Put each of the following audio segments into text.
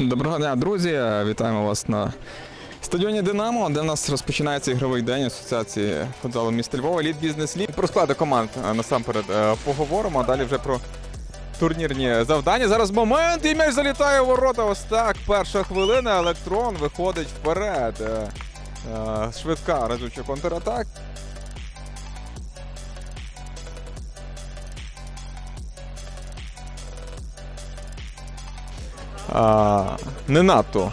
Доброго дня, друзі! Вітаємо вас на стадіоні Динамо, де в нас розпочинається ігровий день Асоціації футзалу міста Львова, Літ Бізнес Ліг. Про склади команд е, насамперед е, поговоримо, а далі вже про турнірні завдання. Зараз момент і м'яч залітає у ворота. Ось так. Перша хвилина. Електрон виходить вперед. Е, Швидка разюча контратак. А, не надто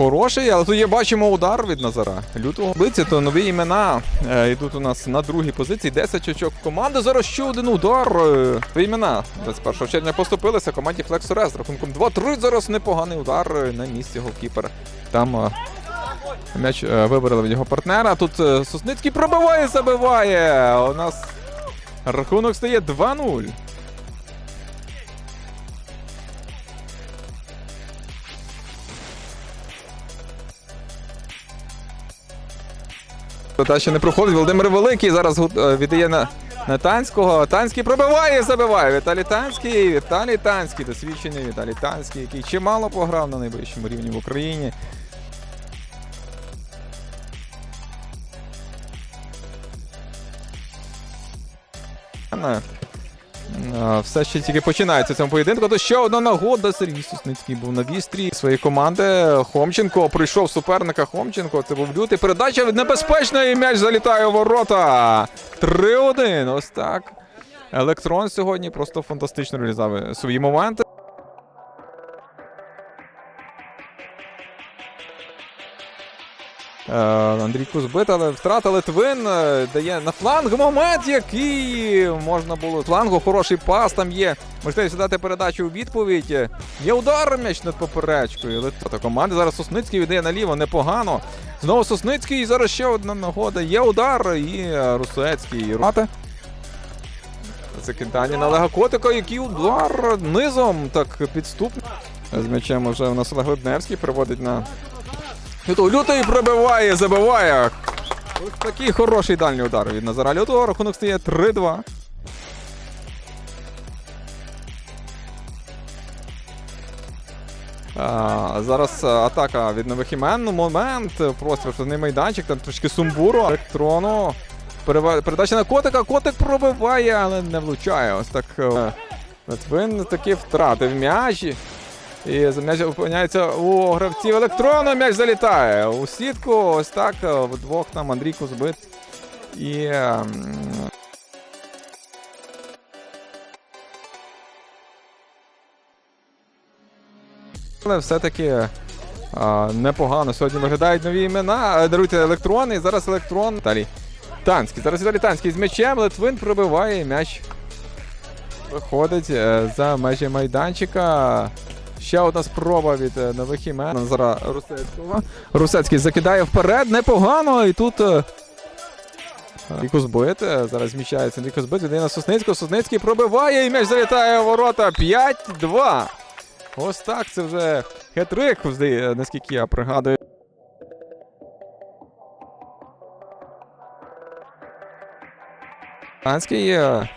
хороший, але тут є бачимо удар від Назара. Лютого Лиці, то нові імена е, йдуть у нас на другій позиції. 10 очок команди. Зараз ще один удар. Е, нові імена 21 червня поступилися команді Rest. Рахунком 2-3. Зараз непоганий удар е, на місці голкіпер. Там м'яч вибрали від його партнера. Тут Сосницький пробиває, забиває. У нас рахунок стає 2-0. Та ще не проходить. Володимир Великий зараз е, віддає на, на Танського. Танський пробиває забиває. Віталій Танський. Віталій Танський, досвідчений Віталій Танський, який чимало пограв на найвищому рівні в Україні. Е, е, Все ще тільки починається в цьому поєдинку. То ще одна нагода. Сергій Сусницький був на вістрі своєї команди. Хомченко прийшов суперника Хомченко. Це був лютий. Передача небезпечна і м'яч залітає у ворота. 3-1. Ось так. Електрон сьогодні просто фантастично реалізував свої моменти. Е, Андрій Кузбит, але втрата Литвин е, дає на фланг момент, який можна було. Флангу хороший пас там є. Можливість дати передачу у відповідь. Є удар м'яч над поперечкою. Лит- Та команда зараз Сосницький віддає наліво непогано. Знову Сосницький. І зараз ще одна нагода. Є удар і е, Русецький. Рати. Закидання на Олега Котика, який удар низом так підступно. З м'ячем вже у нас Олег Ледневський приводить на. Лютий пробиває, забиває. Ось такий хороший дальній удар від Назара Лютого. Рахунок стає 3-2. А, зараз атака від нових імен. Ну, Момент. Простір штрафний майданчик, там трошки сумбуру. Електрону. Передача на котика. Котик пробиває, але не влучає. Ось так. е, Литвин таки втратив м'яч. І за м'яч опиняється у гравців електрону. М'яч залітає у сітку. Ось так. е, Вдвох там Андрій Кузбит. І. ем, Але все-таки а, непогано сьогодні виглядають нові імена. Е, Даруйте електрони. І зараз електрон. Віталій Танський. Зараз Віталій Танський з м'ячем. Литвин пробиває і м'яч. Виходить е, за межі майданчика. Ще одна спроба від е, нових імен. Назара Русецького. Русецький закидає вперед. Непогано. І тут. е, і Кузбит. е, Зараз зміщається Андрій Кузбит. Віддає на Сосницького. Сосницький пробиває і м'яч залітає у ворота. 5-2. Ось так. Це вже хетрик, наскільки я пригадую. Танський. е,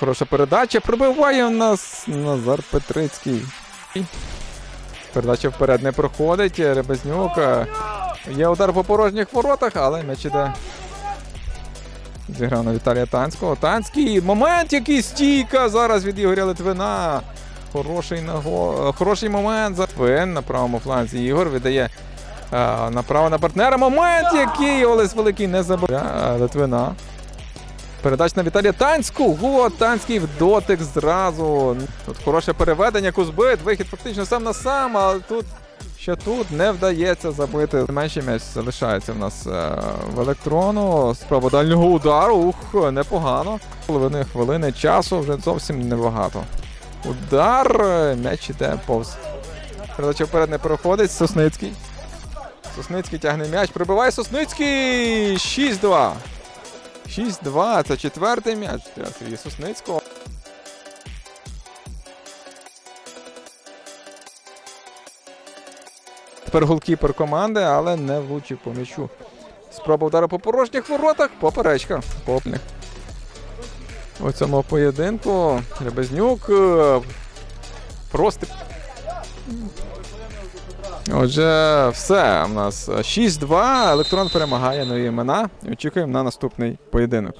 Хороша передача. Пробиває у нас Назар Петрицький. Передача вперед не проходить. Ребезнюк. е, Є удар по порожніх воротах, але м'яч іде. Зіграв на Віталія Танського. Танський. Момент, який стійка зараз від Ігоря Литвина. Хороший наго... Хороший момент. Литвин на правому фланзі. Ігор віддає е, направо на партнера. Момент, який Олесь Великий не забирає Литвина. Передач на Віталія Танського. Танський в дотик зразу. Тут хороше переведення. Кузбит. Вихід фактично сам на сам, але тут. Що тут не вдається забити. Менший м'яч залишається в нас е, в електрону. Справа дальнього удару. Ух, непогано. Половини хвилини часу вже зовсім небагато. Удар. е, М'яч іде повз. Передача вперед не проходить. Сосницький. Сосницький тягне м'яч. Прибиває Сосницький. 6-2. 6-2, це четвертий м'яч для Сергія Сосницького. Тепер голкіпер команди, але не влучив по м'ячу. Спроба удару по порожніх воротах, поперечка. Попних. У цьому поєдинку Ребезнюк е, просто Отже, все. У нас 6-2. Електрон перемагає нові імена. Очікуємо на наступний поєдинок.